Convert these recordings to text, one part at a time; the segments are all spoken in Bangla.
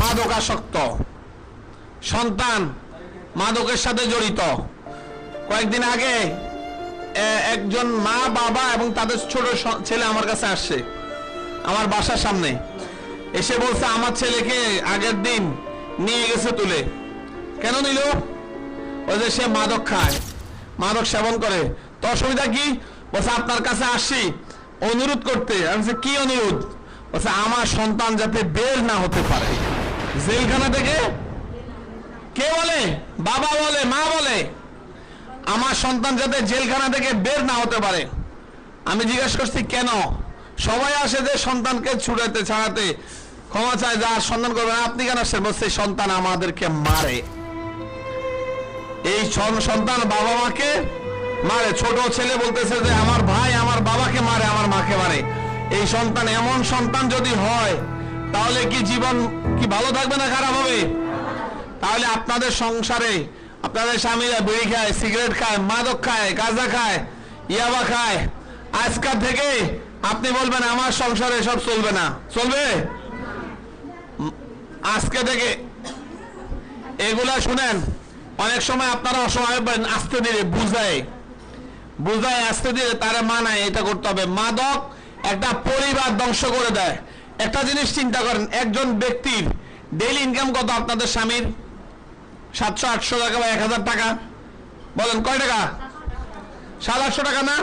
মাদকাসক্ত। সন্তান মাদকের সাথে জড়িত। কয়েকদিন আগে একজন মা, বাবা এবং তাদের ছোট ছেলে আমার কাছে আসছে, আমার বাসার সামনে। এসে বলছে, আমার ছেলেকে আগের দিন নিয়ে গেছে তুলে। কেন নিল? ওই যে সে মাদক খায়, মাদক সেবন করে। তো অসুবিধা কি? বলছে, আপনার কাছে আসছি অনুরোধ করতে। আমি কি অনুরোধ? আমার সন্তান যাতে বের না হতে পারে। জেলখানা থেকে? কে বলে? বাবা বলে, মা বলে। আমার সন্তান যাতে জেলখানা থেকে বের না হতে পারে। আমি জিজ্ঞেস করছি, কেন? সবাই আসে যে সন্তানকে ছুড়াতে ছাড়াতে। ক্ষমা চায় যা সন্তান করবেন আপনি কেন আসছেন? বলছে, সন্তান আমাদেরকে মারে। এই সন- সন্তান বাবা মাকে মারে। ছোট ছেলে বলতেছে যে, আমার ভাই আমার বাবাকে মারে, আমার মাকে মারে। এই সন্তান, এমন সন্তান যদি হয়, তাহলে কি জীবন কি ভালো থাকবে না খারাপ হবে? তাহলে আপনাদের সংসারে আপনাদের স্বামীরা বিড়ি খায়, সিগারেট খায়, মাদক খায়, গাঁজা খায়, ইয়াবা খায়। আজকাল থেকে আপনি বলবেন, আমার সংসারে সব চলবে না। চলবে? আজকে থেকে এগুলা শুনেন, অনেক সময় আপনারা অসময় হবেন, আস্তে ধীরে বুঝায়। বুঝায়, আস্তে ধীরে তারা মানায়, এটা করতে হবে। মাদক একটা পরিবার ধ্বংস করে দেয়। একটা জিনিস চিন্তা করেন, একজন ব্যক্তির ডেইলি ইনকাম কত? আপনাদের স্বামীর সাতশো, আটশো টাকা বা এক হাজার টাকা। বলেন, কয় টাকা? সাত আটশো টাকা না?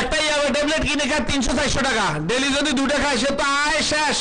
একটা ইয়াবে ট্যাবলেট কিনে খায় তিনশো চারশো টাকা। ডেলি যদি দুটো খায়, সে তো আয় শেষ।